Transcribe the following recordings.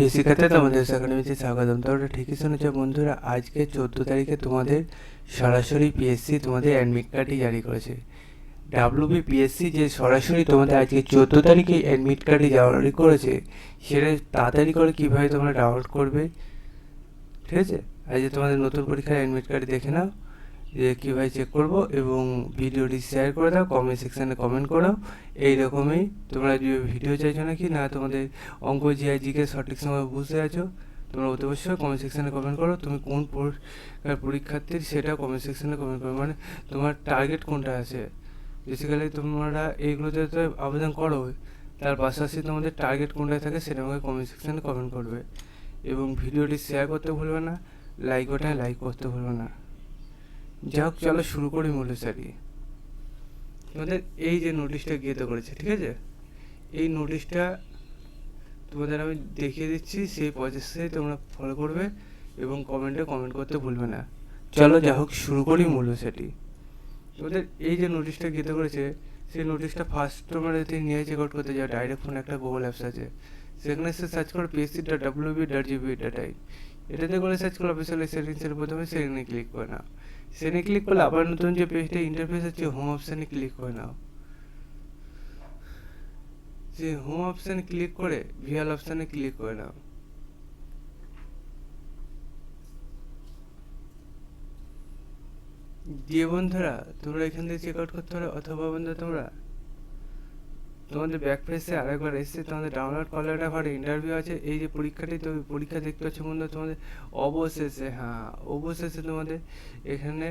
প্রিয় শিক্ষার্থী তোমাদের একাডেমিতে স্বাগতম। তোমরা ঠিকই শুনেছ বন্ধুরা, আজকে চোদ্দ তারিখে তোমাদের সরাসরি পিএসসি তোমাদের অ্যাডমিট কার্ডই জারি করেছে। ডাব্লিউবি পিএসসি যে সরাসরি তোমাদের আজকে চোদ্দ তারিখে অ্যাডমিট কার্ডই জারি করেছে, সেটা তাড়াতাড়ি করে কীভাবে তোমরা ডাউনলোড করবে? ঠিক আছে? আজকে তোমাদের নতুন পরীক্ষার অ্যাডমিট কার্ড দেখে নাও। কীভাবে চেক করব এবং ভিডিওটি শেয়ার করে দাও কমেন্ট সেকশানে কমেন্ট করো এই রকমই তোমরা ভিডিও চাইছো নাকি, না তোমাদের অঙ্ক জিআই জিকে সঠিক সময় বুঝতে আছো তোমরা অতি অবশ্যই কমেন্ট সেকশানে কমেন্ট করো। তুমি কোন পরীক্ষার পরীক্ষার্থীর সেটা কমেন্ট সেকশানে কমেন্ট করো। মানে তোমার টার্গেট কোনটা আছে? বেসিক্যালি তোমরা এইগুলোতে তো আবেদন করো, তার পাশাপাশি তোমাদের টার্গেট কোনটায় থাকে সেটা আমাকে কমেন্ট সেকশানে কমেন্ট করবে। এবং ভিডিওটি শেয়ার করতে ভুলবে না লাইক বাটনে লাইক করতে ভুলবে না। যাই হোক চলো শুরু করি মূল্য সারিয়ে তোমাদের এই যে নোটিশটা গিয়েতে করেছে ঠিক আছে? এই নোটিশটা তোমাদের আমি দেখিয়ে দিচ্ছি সেই প্রসেসে তোমরা ফলো করবে এবং কমেন্টে কমেন্ট করতে ভুলবে না। চলো যা হোক শুরু করি মূল্য সেটি তোমাদের এই যে নোটিশটা গিয়েতে করেছে সেই নোটিশটা ফার্স্ট তোমরা যদি নিয়ে চেক আউট করতে যাও ডাইরেক্ট ফোনে একটা গুগল অ্যাপস আছে। সেখানে সে সার্চ করো PSC dot W B dot GB dot I এটাতে করে সার্চ করো অফিসিয়াল সেটিংসের প্রথমে সেখানে ক্লিক করে নাও সেখানে ক্লিক করলে আবার নতুন যে পেজটা ইন্টারফেস আছে হোম অপশানে ক্লিক করে নাও যে হোম অপশানে ক্লিক করে ভিআল অপশানে ক্লিক করে নাও দিয়ে বন্ধুরা, তোমরা এখান থেকে চেক আউট করতে পারো, অথবা বন্ধু তোমরা তোমাদের ব্যাক পেজে আরেকবার এসে তোমাদের ডাউনলোড করার ঘরে ইন্টারভিউ আছে, এই যে পরীক্ষাটি তো, পরীক্ষা দেখতে পাচ্ছ বন্ধু তোমাদের অবশেষে হ্যাঁ অবশেষে তোমাদের এখানে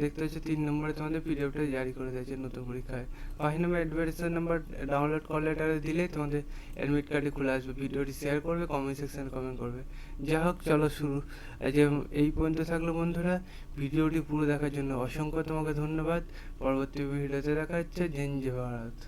দেখতে পাচ্ছ তিন নম্বরে তোমাদের পিডিএফটা জারি করে দিয়েছে নতুন পরীক্ষায়। পাঁচ number advertiser number download call লেটারে দিলে তোমাদের অ্যাডমিট কার্ডে খুলে আসবে, ভিডিওটি শেয়ার করবে কমেন্ট সেকশানে কমেন্ট করবে। যা হোক, চলো শুরু। যে, এই পর্যন্ত থাকল বন্ধুরা, ভিডিওটি পুরো দেখার জন্য অসংখ্য তোমাকে ধন্যবাদ। পরবর্তী ভিডিওতে দেখা হচ্ছে জেন ভারত।